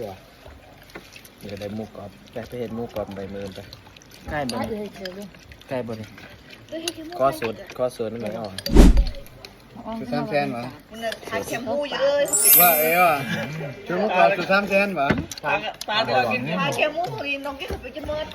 ชัวร์เดี๋ยวได้หมูกรอบไปไปเห็นหมูกรอบใบมือไปใกล้บ่ถ้านี่เอ้ยเจอเลยใกล้บ่นี่ก็สูตรก็สูตรนั่นไม่ออก สุดสามแสนเหรอทานแคมมูเยอะว่าเอ้ว่ะชุดมุกเราสุดสามแสนเหรอทานแคมมูคนนี้น้องก็ไปจะเมิด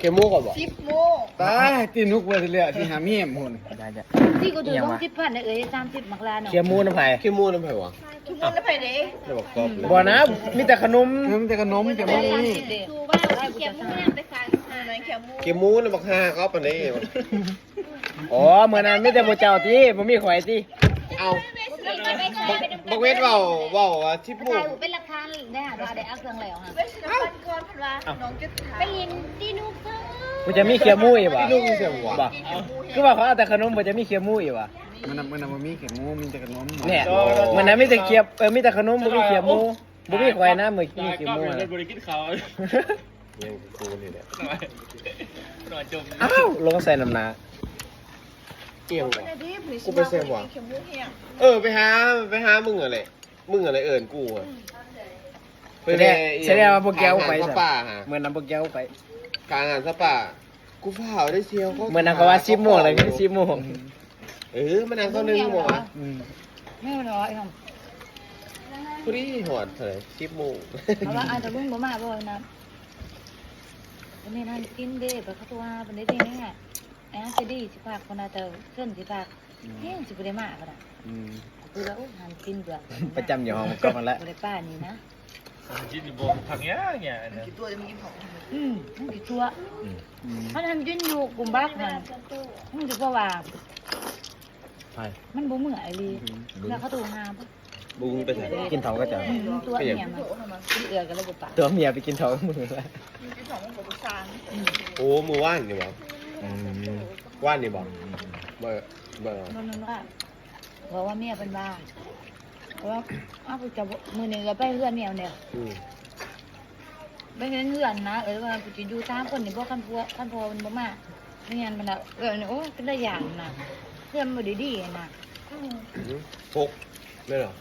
เค็มหมูกรอบบ่สิบโมงตายตีนุกเวอร์เลยที่หาเมียมหุ่นได้จ้ะที่กูดูต้องสิบพันเอ้ยสามสิบมักลาเนาะเค็มหมูน้ำไผ่ขี้มูน้ำไผ่วะทุกคนได้ไปเด้จะบอกกรอบเลยบ่นะมีแต่ขนมมันจะขนมจะได้มันสามนี่สิบเด้ดูว่าแคมมูเนี่ยไปขายในแคมมูขี้มูน้ำบักห้าเขาปานนี้ อ๋อเมื่อนั้นมีแต่บ่เจ้าติบ่มีข่อยติเอาบักเวทเว้าเว้าว่าชิปมูถ่ายเป็นหลักฐานได้หาได้เอาเครื่องแล้วฮะเวชภัณฑ์ก่อนพันว่าน้องจะถามไปยินตีนุกเถอะบ่จะมีเค็มหมูอีกบ่ลูกเสียงหวานบ่คือว่าเขาเอาแต่ขนมบ่จะมีเค็มหมูอีกบ่มันนำมันนำมันมีเข็มงูมีแต่ขนมเนี่ยเมื่อนั้นมีแต่เคียบเออมีแต่ขนมบ่มีเคียบหมูบ่มีข่อยนะมื้อมีเคียบหมูอะบริกิตเขายังกูนี่แหละหน่อยหน่อยจมอ้าวลงใส่น้ำหนา เอียงไปวะในที่ผลิตกูไปเซฟว่ะแคมมูเฮียเออไปหาไปหามึงอะไรมึงอะไรเอิญกูอะแสดงแสดงว่าพวกแก้วไปทางซะสป่าฮะเมื่อนั้นพวกแก้วไปกลางงานสป่ากูเฝ้าได้เชียวเขาเมื่อนั้นก็ว่า10โมงแล้วก็10โมงเออมันนั่งเขาหนึ่งโมงอะอืมไม่ร้อยครับพอดีหอดเท่าไหร่สิบโมงเพราะว่าอาจจะลุงบ่มาบ่นะวันนี้นั่นกินเด้ไปเขาตัวเป็นได้ดีเนี่ ยแอนจะดีสิพากคนอาเตอเส้นสิพากเฮ้ยสิบ่ได้มาก็ได้อืมคือว่าหันกินเบื่อประจำอยู่ห้องก็มาแล้วบ่ได้ป้านี่นะกินอยู่บนผักเงี้ยเงี้ยนะกี่ตัวจะมีกินของอืมมันสิตัวอืมถ้าทำยืนอยู่กลุ่มบ้านมันมันจะว่าว่าไปมันบุ้งเหมือไอ้ลีแล้วเขาตูหาปะบุ้งไปไหนกินเถาก็จะตัวเนี่ยมันกินเอือกันแล้วบ่ปะตัวเมียไปกินเถามือแล้วมีกินของของบุษานโอ้มือว่านนี่บอกอืม ว่านนี่บอกเบอร์เบอร์มันมันว่าบอกว่าเมียเป็นบ้าเพราะว่าอ้าวกูจะบ่มื้อนี้ก็ไปเฮือนเมียเนี่ยอืมไปเห็นเฮือนนะเออว่ากูสิอยู่ตามคนนี่บ่คันพัวคันพอมันบ่มาไม่งั้นมันน่ะเออโอ้เป็นได้อย่างน่ะเพื่อนบ่ได้ดีน่ะหกไม่หรอ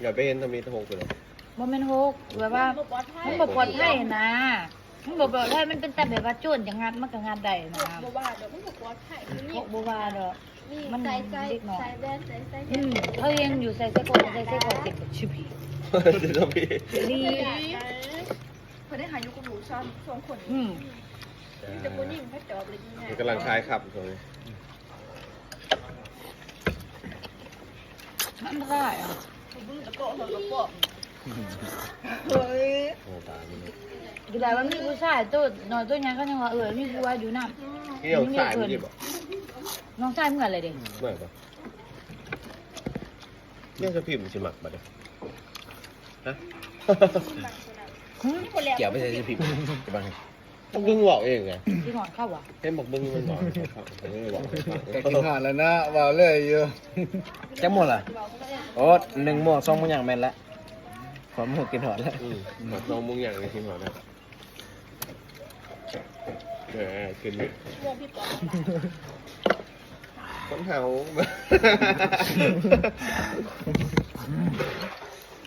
อย่าไปเห็นทำมีตะหกไปเลยบ่แม่นโฮกแบบว่ามันบ่ปลอดภัยนะ มันบ่ปลอดภัยมันเป็นแต่แบบว่าโจรจะงัดมันก็งัดได้นะบ่ว่าเดี๋ยวมันก็ปลอดภัยพวกบ่ว่าดอกมันใส่ใส่เด็กน้อยใส่แว่นใส่ใส่อืมเขายังอยู่ใส่เสื้อคอใส่เสื้อคอเก็บกับชิบีเดี๋ยวเราไปดีเขาได้หายุกระดูกซ้อนสองคนอืมจะคนยิ่งถ้าจอบเลยยิ่งไงมันกำลังคลายขับตรงนี้มันบ่ได้อะบึ้งตะโกะตะโกะเฮ้ยโอ้ตายมันเนี่ย คือได้ว่ามีผู้ชายตัวน้อยตัวใหญ่เขายังว่าเออมีผู้ว่าอยู่นำนี่เอาสายมันยิบอะน้องชายเหมือนเลยเด้เมื่อปะเนี่ยจะพิมพ์สิหมักบัดเนี่ยฮะ เกี่ยวไปใส่สิผิดจะบังต้องบึ้งบอกเองไงที่นอนเข้าอะเห็นบอกบึ้งมันบอกให้เขาผมไม่ได้บอกให้ฟังแต่กินหอดแล้วนะว่าเลยอยู่จังหมดล่ะโอ้หนึ่งโมงสองโมงอย่างแม่นละขอหมูกินหอดแล้ว อืมบอกน้องมึงอย่างในทีมเรานะ เออขึ้นนี่วงพี่ป๊อปคนเฮา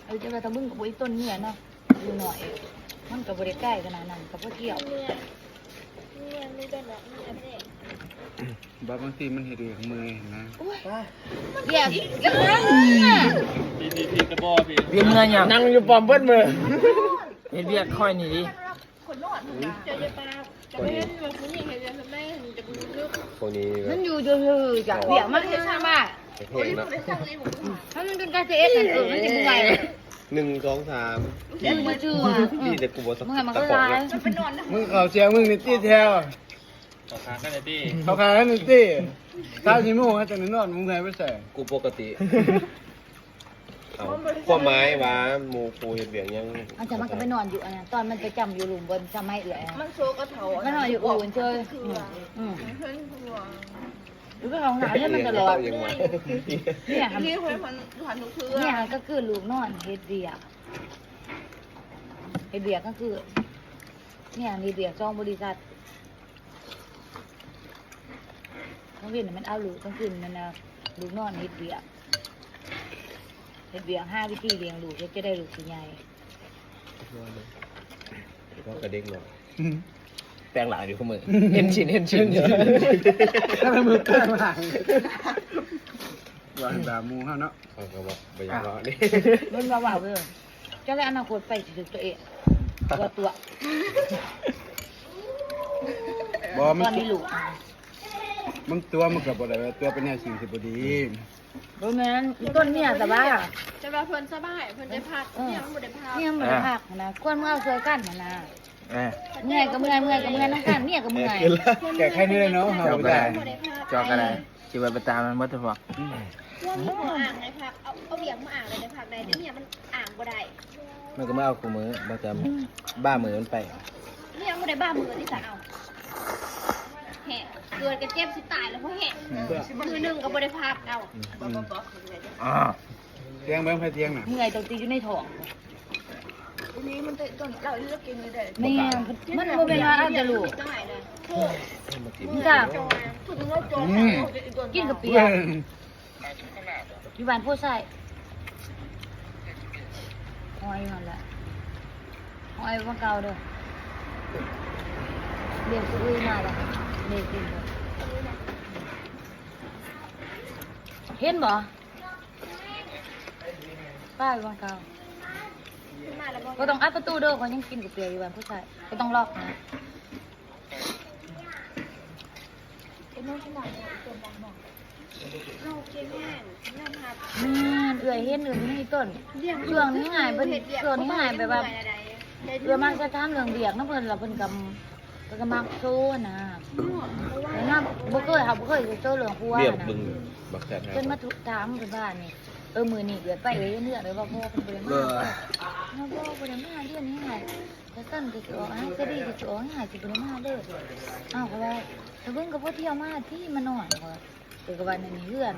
เออจะไปตะบึ้งกับไอ้ต้นเนี่ยเนาะอยู่หน่อย มันก็บ่ได้ใกล้ขนาดนั้นก็บ่เที่ยวเนี่ยเนี่ยไม่ได้หรอกนี่อันนี้บางทีมันเห็ดเรื่องมือนะเรียกอีกแล้วพี่พี่พี่กระบอกพี่เวียนเมื่อยังนั่งอยู่ปอมเบิ้ลมือเฮ็ดเวียกค่อยหนี่ดิคนนอนเจอเยาปลา จะไม่เห็นว่าคุณยังเห็นยังไม่เห็นจะบึ้งลึกคนนี้ก็มันอยู่ซื่อๆจ้ะเปียกมันคือมาเพลงนะไม่สั่งเลยผมถ้ามันเป็นกาเซเอสนั่นเออมันจะมึงไงหนึ่งสองสามมันบ่ชื่ออะพี่แต่กูบอกสักมึงไงมันตะก็ปอกลายเลยไปนอนนะมึงเขาเชียงมึงนี่ตีแถวต่อทางกันเลยพี่เขาขายให้นี่ตีถ้าชิมูให้แต่นอนมึงไงไปใส่กูปกติ เอาความหมายว่าหมูปูเห็ดเบียงยังมันจะมันก็ไปนอนอยู่อันนั้นตอนมันไปจำอยู่หลุมบนจะไม่เอื่อยอะมันโซกระเถามันนอนอยู่อื่นเชยคืออืมอืมเพื่อนหัวหรือไปของหาเนี่ยมันตลอดยังไงเนี่ยทำนี่เพื่อนมันหันหนูคือเนี่ยก็คือลูกนอนเฮ็ดเบียกเฮ็ดเบียกก็คือ เนี่ยเฮ็ดเบียกจองบริษัททั้งเวียนน่ะมันเอาลูกทั้งคืนมันนะลูกนอนเฮ็ดเบียก เฮ็ดเบียกห้าวิธีเลี้ยงลูกเฮ็ดจะได้ลูกสิใหญ่ก็กระเด้งหน่อยแปลงหลังอยู่ข้อมือ เห็นชิ้นเห็นชิ้นเยอะถ้ามันมือแป้งหลังว่าด่าหมูเฮาเนาะเขาก็บอกไปอย่างร้อนนี่มันว่าว่าเด้อจะได้อนาคตไปถึงตัวเองตัวตัวบ่ตมันอนนี้ลูกมันตัวมันก็บ่ได้ว่าตัวเป็นแนวสิ่งที่บ่ดี บ่แม่นต้นเนี่ยแต่ว่าจะว่าเพิ่นสบายเพิ่นได้พักเนี่ยมันบ่ได้พักเนี่ยมันหักนะควรเมื่อเอาช่วยกันนะนะเออเมื่อยก็เมื่อยเมื่อยก็เมื่อยน้ำกันเนี่ยก็เมื่อยแก่แค่นี้เลยเนาะเฮาบ่ได้บ่ได้พักจอกอะไรจิบไปตามมันมัดพอกว่ามีหัวอ่างในพักเอาเอาเบียงมาอ่างเลยในพักใดแต่เนี่ยมันอ่างบ่ได้มันก็มาเอาคู่มือประจำบ้ามือมันไปเนี่ยบ่ได้บ้ามือที่สาวแหะเกิดกันเจ็บสิตายแล้วเพราะแหะมือหนึงก็บ่ได้พักเอาอ๋อเตียงเบิ่งไผเตียงน่ะเมื่อยตรงตีอยู่ในท้องนี้มันต้นเราเลือกกินเลยได้แม่มันบ่เป็นว่าเอาแต่ลูกจังไหนเลยมันจ้าพูดถึงว่าโจมกินกับเปียเว้ยอยู่บ้านผู้ชายหอยมันละหอยว่าเก่าเด้อเรียกซื้อมาแล้ว เรียกกินเห็นบ่ป้ายว่าเกาวก็ต้องอัดประตูเด้อเพรายังกินกับเปียอยู่บ้านผู้ชายก็ต้องล็อกนะเป็นน้องที่ไหนเกินบอกบอกเราเก่งแม่น้ำพักแม่นเอื่อยเห็นเอื่อยไม่ให้ต้นช่วงนี้หายเป็นช่วงนี้หายไปแบบเรื่องมันจะทำเรื่องเบียกนะเพิ่นละเพิ่นกำ เพิ่นกำมักโซ่นะแต่น้าบ่เคยค่ะบ่เคยโซ่เรื่องผัวเรียบนะบึงบักแซ่บเพิ่นมาทุกถามเพิ่นบ้านนี่เออมื้อนี้เดือดไปเลยเนื้อเลยว่าพ่อเพิ่นบ่ได้มาเนาะบ่บ่ได้มาเดือนนี้หายแต่ต้นก็สิออกให้จะดีก็สิออกให้หายสิบ่ได้มาเด้ออ้าวก็ว่าแต่เพิ่นก็บ่เที่ยวมาที่มานอนว่าเพิ่นก็ว่านั่นนี่เฮือน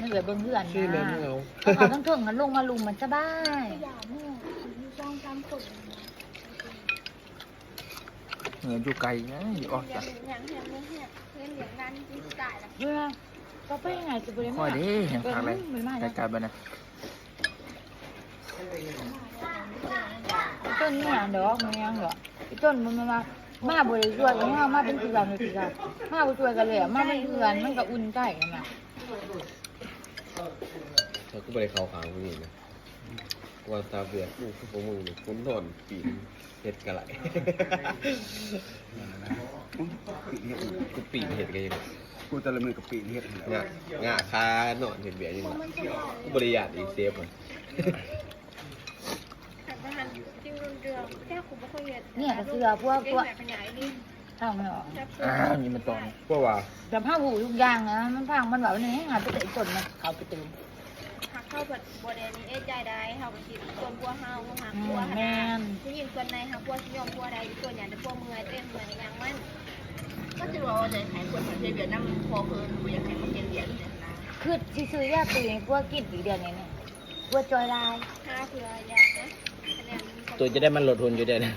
มันเหลือเบิ่งเฮือนชื่อเลยนะไม่เอาเขาต้องถึงกันลงมาลุมมันสบาย อย่าเนี่ยอยู่สองสามคนเงินอยู่ไกลนะอยู่ออกจากอย่างเห็นไม่เห็นเห็นอย่างนั้นที่ตายล้วเพื่อก็ไปยังไงจะบริค่อยดิเห็นพักเลยมันมาใกล้ๆไปนะต้นนี่อะดอกมันยังเหรอต้นมันมามาบริสุทธิ์ยังมาเป็นคือกันเลยคือกันมาบริสุทธิ์กันเลยมาเป็นคือกันมันก็อุ่นใจกันนะเขาก็ไปเข้าขางคนนี้นะ ว่าตาเบียดลูกคือพวกมึงเนี่ยคุณนอนปีนเห็ดกะไหลกูปีนเห็ดกันยังไงกูแต่ละมือกับปีนเฮ็ดนั่นแหละงะงะคานอนเห็ดเบียดยังไงกูบริยาดอีกเซฟมันแต่ประหารจริงเรื่องแค่คุณไม่ค่อยเห็นเนี่ยก็เสือพวกเก่พงวกแบบเป็นใหญ่นี่ทำไม่ออกแค่อ่านี่มันตอนเพราะว่าแต่ผ้าหูทุกอย่างนะมันพังมันแบบนี้หาไปเตะต้นมันเขาไปตื่นหัก เข้าแบบบัวแดงนี้เอ๊ะใจได้เฮาไปคิดส่วนบัวเฮาหักอืบัวมขแม่นาดนผู้หญิงส่วนในหักบัวสิยอมบัวใดส่วนใหญ่จะบัวเมื่อยเต้นเมื่อยอย่างมันก็จะบอกว่าจะให้คนเสียเบียดน้ำพอเพิ่นบ่อยากให้มันเบียดเนี่ยนะคือที่ซื้อยาตีพวกกินปีเดือนนี้เนี่ยพวกจอยลายห้าเผื่อยางนะคะแนนตัวจะได้มันลดทุนอยู่เด้นะ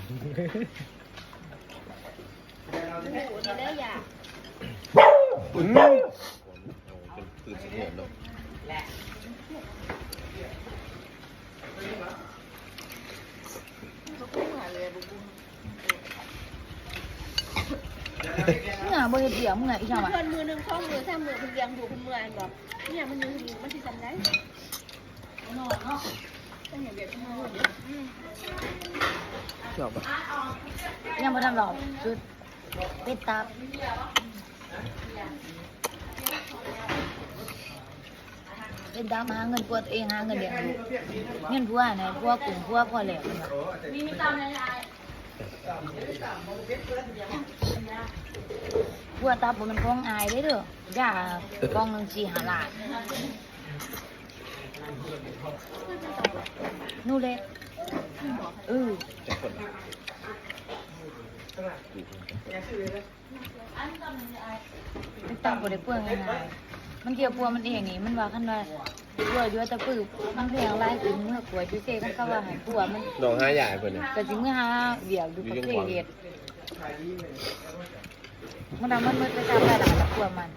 หูนี่เลยอยากอืม เอาจนตื่นเสียงเนาะเขาก็เหมือนเลยบุ้งเมื่อบริเดียวเมื่ออีกอย่างเพื่อนมือหนึ่งข้อมือถ้ามือเพิ่นเลี้ยงอยู่เพิ่นเมื่อยบอกเนี่ยมันอยู่อยู่มันสิจำได้ชอบปะยังไม่ทำหรอกคือเป็ดตับ เป็นดำหาเงินพวกตัวเองหาเงินเลี้ยงลูกเงินพวกไหนพวกกลุ่มพวกพอแหลกพวกตับมันของอายได้เด้อย่ากองหนึ่งสี่หาลานนู่นเลยเออจะคนละมันตั้งบ่ได้เปลืองง่าย มันเกี่ยวปัวมันเองนี่มันว่าคันว่าปัวอยู่แต่ปืบมันแพงหลายขึ้นเมื่อกลัวจุเซ่มันก็ว่าให้ปัวมันน้องห้าใหญ่เพิ่นน่ะก็สิเมื่อหาเดี๋ยวดูประเภทเฮ็ดมันนำมันมืดไปตามได้หลายปัวมัน